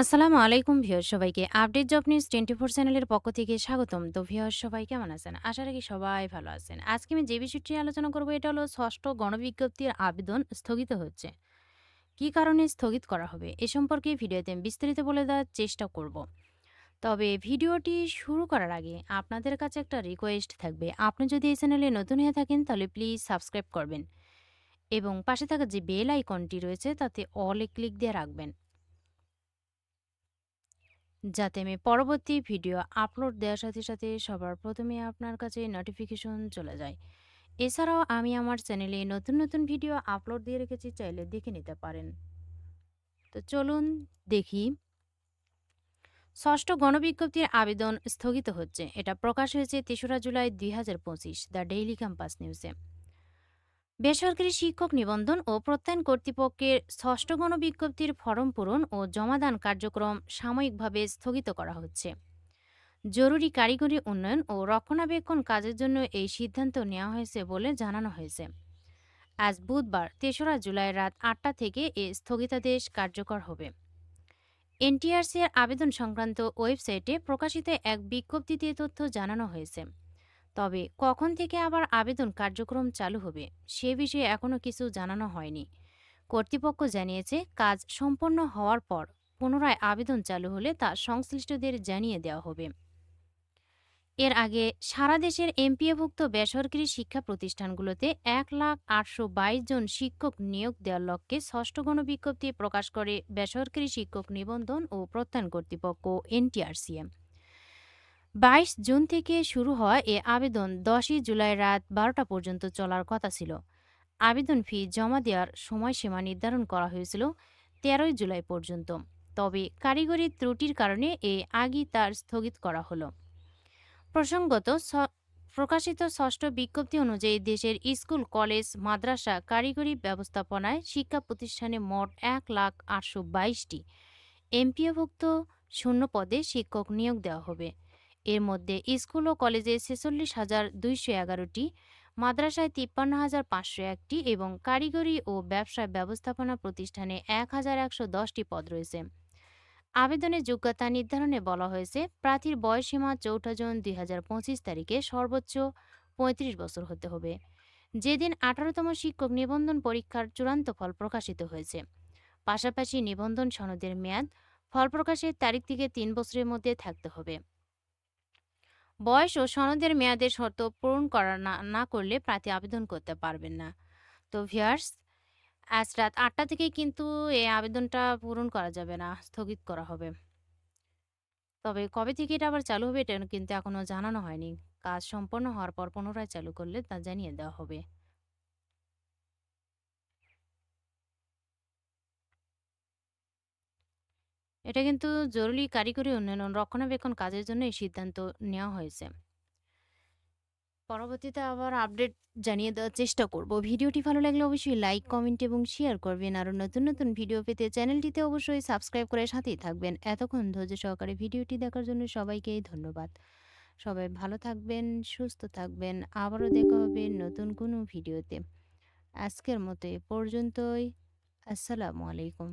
আসসালামু আলাইকুম ভিউয়ার্স, সবাইকে update job news twenty four চ্যানেলের পক্ষ থেকে স্বাগতম। তো ভিউয়ার্স, সবাই কেমন আছেন? আশা রাখি সবাই ভালো আছেন। আজকে আমি যে বিষয়টি আলোচনা করব, এটা হলো ষষ্ঠ গণবিজ্ঞপ্তির আবেদন স্থগিত হচ্ছে। কী কারণে স্থগিত করা হবে? এ সম্পর্কে ভিডিওতে বিস্তারিত বলে দেওয়ার চেষ্টা করব। তবে ভিডিওটি শুরু করার আগে আপনাদের কাছে একটা রিকোয়েস্ট থাকবে। আপনি যদি এই চ্যানেলে নতুন হয়ে থাকেন, তাহলে প্লিজ সাবস্ক্রাইব করবেন। এবং পাশে থাকা যে বেল আইকনটি রয়েছে, তাতে অলে ক্লিক দিয়ে রাখবেন। যাতে আমি পরবর্তী ভিডিও আপলোড দেওয়ার সাথে সাথে সবার প্রথমে আপনার কাছে নোটিফিকেশন চলে যায়। এছাড়াও আমি আমার চ্যানেলে নতুন নতুন ভিডিও আপলোড দিয়ে রেখেছি, চাইলে দেখে নিতে পারেন। তো চলুন দেখি। ষষ্ঠ গণবিজ্ঞপ্তির আবেদন স্থগিত হচ্ছে। এটা প্রকাশ হয়েছে তেসরা জুলাই দুই হাজার পঁচিশ, দ্য ডেইলি ক্যাম্পাস নিউজে। বেসরকারি শিক্ষক নিবন্ধন ও প্রত্যয়ন কর্তৃপক্ষের ষষ্ঠ গণবিজ্ঞপ্তির ফরম পূরণ ও জমাদান কার্যক্রম সাময়িকভাবে স্থগিত করা হচ্ছে। জরুরি কারিগরি উন্নয়ন ও রক্ষণাবেক্ষণ কাজের জন্য এই সিদ্ধান্ত নেওয়া হয়েছে বলে জানানো হয়েছে। আজ বুধবার, তেসরা জুলাই রাত আটটা থেকে এ স্থগিতাদেশ কার্যকর হবে। এনটিআরসি এর আবেদন সংক্রান্ত ওয়েবসাইটে প্রকাশিত এক বিজ্ঞপ্তিতে তথ্য জানানো হয়েছে। তবে কখন থেকে আবার আবেদন কার্যক্রম চালু হবে, সে বিষয়ে এখনও কিছু জানানো হয়নি। কর্তৃপক্ষ জানিয়েছে, কাজ সম্পন্ন হওয়ার পর পুনরায় আবেদন চালু হলে তা সংশ্লিষ্টদের জানিয়ে দেওয়া হবে। এর আগে সারা দেশের এমপিএভুক্ত বেসরকারি শিক্ষা প্রতিষ্ঠানগুলোতে এক লাখ আটশো বাইশ জন শিক্ষক নিয়োগ দেওয়ার লক্ষ্যে ষষ্ঠ গণবিজ্ঞপ্তি প্রকাশ করে বেসরকারি শিক্ষক নিবন্ধন ও প্রত্যয়ন কর্তৃপক্ষ, এনটিআরসিএম। বাইশ জুন থেকে শুরু হওয়া এ আবেদন দশই জুলাই রাত বারোটা পর্যন্ত চলার কথা ছিল। আবেদন ফি জমা দেওয়ার সময়সীমা নির্ধারণ করা হয়েছিল তেরোই জুলাই পর্যন্ত। তবে কারিগরি ত্রুটির কারণে এ আগেই তার স্থগিত করা হলো। প্রসঙ্গত প্রকাশিত ষষ্ঠ বিজ্ঞপ্তি অনুযায়ী দেশের স্কুল, কলেজ, মাদ্রাসা কারিগরি ব্যবস্থাপনায় শিক্ষা প্রতিষ্ঠানে মোট এক লাখ আটশো বাইশটি এমপিওভুক্ত শূন্য পদে শিক্ষক নিয়োগ দেওয়া হবে। এর মধ্যে স্কুল ও কলেজে ছেচল্লিশ হাজার দুইশো এগারোটি, মাদ্রাসায় তিপ্পান্ন হাজার পাঁচশো একটি এবং কারিগরি ও ব্যবসায় ব্যবস্থাপনা প্রতিষ্ঠানে এক হাজার একশো দশটি পদ রয়েছে। আবেদনের যোগ্যতা নির্ধারণে বলা হয়েছে, প্রার্থীর বয়সীমা চৌঠা জুন দুই হাজার পঁচিশ তারিখে সর্বোচ্চ পঁয়ত্রিশ বছর হতে হবে। যেদিন আঠারোতম শিক্ষক নিবন্ধন পরীক্ষার চূড়ান্ত ফল প্রকাশিত হয়েছে। পাশাপাশি নিবন্ধন সনদের মেয়াদ ফল প্রকাশের তারিখ থেকে তিন বছরের মধ্যে থাকতে হবে। বয়স ও সনদের মেয়াদের শর্ত পূরণ করা না না করলে প্রার্থী আবেদন করতে পারবেন না। তো ভিয়ার্স আজ রাত আটটা থেকে কিন্তু এই আবেদনটা পূরণ করা যাবে না, স্থগিত করা হবে। তবে কবে থেকে এটা আবার চালু হবে, এটা কিন্তু এখনও জানানো হয়নি। কাজ সম্পন্ন হওয়ার পর পুনরায় চালু করলে তা জানিয়ে দেওয়া হবে। এটা কিন্তু জরুরি কারিগরি উন্নয়ন রক্ষণাবেক্ষণ কাজের জন্য এই সিদ্ধান্ত নেওয়া হয়েছে। পরবর্তীতে আবার আপডেট জানিয়ে দেওয়ার চেষ্টা করব। ভিডিওটি ভালো লাগলে অবশ্যই লাইক, কমেন্ট এবং শেয়ার করবেন। আরও নতুন নতুন ভিডিও পেতে চ্যানেলটিতে অবশ্যই সাবস্ক্রাইব করে সাথেই থাকবেন। এতক্ষণ ধৈর্য সহকারে ভিডিওটি দেখার জন্য সবাইকেই ধন্যবাদ। সবাই ভালো থাকবেন, সুস্থ থাকবেন। আবারও দেখা হবে নতুন কোনো ভিডিওতে। আজকের মতো এ পর্যন্তই। আসসালামু আলাইকুম।